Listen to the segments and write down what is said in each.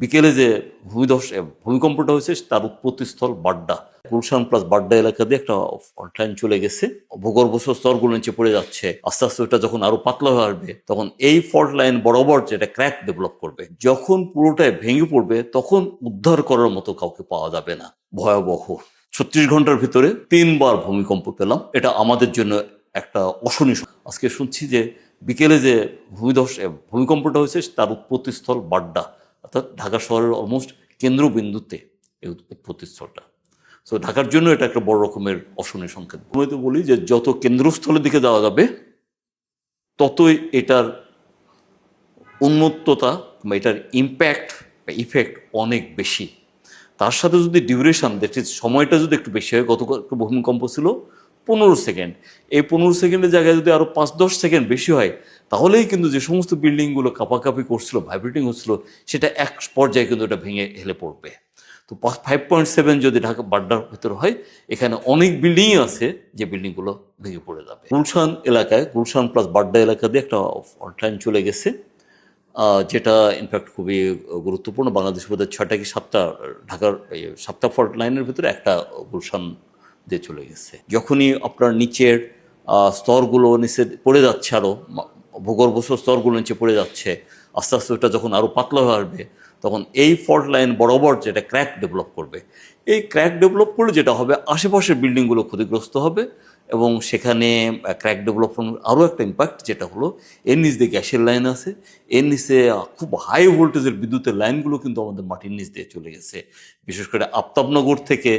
বিকেলে যে ভূমিধস ভূমিকম্পটা হয়েছে, তার উৎপত্তিস্থল বাড্ডা। গুলশান প্লাস বাড্ডা এলাকা দিয়ে একটা লাইন চলে গেছে। ভূগর্ভস্থ স্তরগুলো নিচে পড়ে যাচ্ছে। আস্তে আস্তে ওটা যখন আরও পাতলা হয়ে আসবে, তখন এই ফল্ট লাইন বরাবর যেটা ক্র্যাক ডেভেলপ করবে, যখন পুরোটাই ভেঙে পড়বে, তখন উদ্ধার করার মতো কাউকে পাওয়া যাবে না। ভয়াবহ। ছত্রিশ ঘণ্টার ভিতরে তিনবার ভূমিকম্প পেলাম। এটা আমাদের জন্য একটা অশনি আজকে শুনছি যে বিকেলে যে ভূমিধস ভূমিকম্পটা হয়েছে, তার উৎপত্তিস্থল বাড্ডা। অর্থাৎ ঢাকা শহরের অলমোস্ট কেন্দ্রবিন্দুতে এই উৎ- উৎপত্তিস্থলটা সো ঢাকার জন্য এটা একটা বড় রকমের অশনি সংকেত। আমি তো বলি যে যত কেন্দ্রস্থলের দিকে যাওয়া যাবে, ততই এটার উন্মত্ততা বা এটার ইম্প্যাক্ট বা ইফেক্ট অনেক বেশি। তার সাথে যদি ডিউরেশন দ্যাট ইজ সময়টা যদি একটু বেশি হয় গত ভূমিকম্প ছিল পনেরো সেকেন্ড। এই পনেরো সেকেন্ডের জায়গায় যদি আরও পাঁচ দশ সেকেন্ড বেশি হয়, তাহলেই কিন্তু যে সমস্ত বিল্ডিংগুলো কাপাকাপি করছিল, ভাইব্রেটিং হচ্ছিল, সেটা এক পর্যায়ে কিন্তু এটা ভেঙে হেলে পড়বে। তো ফাইভ পয়েন্ট সেভেন যদি ঢাকা বাড্ডার ভিতরে হয়, এখানে অনেক বিল্ডিংই আছে যে বিল্ডিংগুলো ভেঙে পড়ে যাবে। গুলশান এলাকায়, গুলশান প্লাস বাড্ডা এলাকা দিয়ে একটা ফল্ট চলে গেছে যেটা ইনফ্যাক্ট খুবই গুরুত্বপূর্ণ। বাংলাদেশ বোধহয় ছয়টা কি সাতটা, ঢাকার সাতটা ফল্ট লাইনের ভিতরে একটা গুলশান দিয়ে চলে গেছে। যখনই আপনার নিচের স্তরগুলো নিচে পড়ে যাচ্ছে আরও ভূগর্ভস্থ স্তরগুলো নিচে পড়ে যাচ্ছে, আস্তে আস্তে ওটা যখন আরও পাতলা হয়ে আসবে, তখন এই ফল্ট লাইন বরাবর যেটা ক্র্যাক ডেভেলপ করবে। এই ক্র্যাক ডেভেলপ করলে যেটা হবে, আশেপাশের বিল্ডিংগুলো ক্ষতিগ্রস্ত হবে এবং সেখানে ক্র্যাক ডেভেলপমেন্ট আরও একটা ইম্প্যাক্ট যেটা হলো, এর নিচ দিয়ে গ্যাসের লাইন আছে, এর নিচে খুব হাই ভোল্টেজের বিদ্যুতের লাইনগুলো কিন্তু আমাদের মাটির নিচ দিয়ে চলে গেছে। বিশেষ করে আফতাবনগর থেকে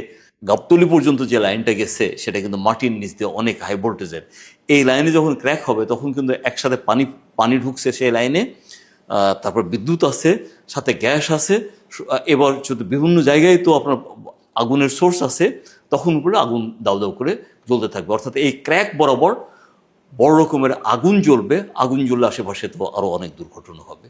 গাবতলি পর্যন্ত যে লাইনটা গেছে, সেটা কিন্তু মাটির নিচ দিয়ে অনেক হাই ভোল্টেজের এই লাইনে যখন ক্র্যাক হবে, তখন কিন্তু একসাথে পানি পানি ঢুকছে সেই লাইনে তারপর বিদ্যুৎ আছে সাথে গ্যাস আছে এবার বিভিন্ন জায়গায় তো আপনার আগুনের সোর্স আছে তখন উপরে আগুন দাউ দাউ করে জ্বলতে থাকবে। অর্থাৎ এই ক্র্যাক বরাবর বড় রকমের আগুন জ্বলবে, আগুন জ্বললে আশেপাশে তো আরও অনেক দুর্ঘটনা হবে।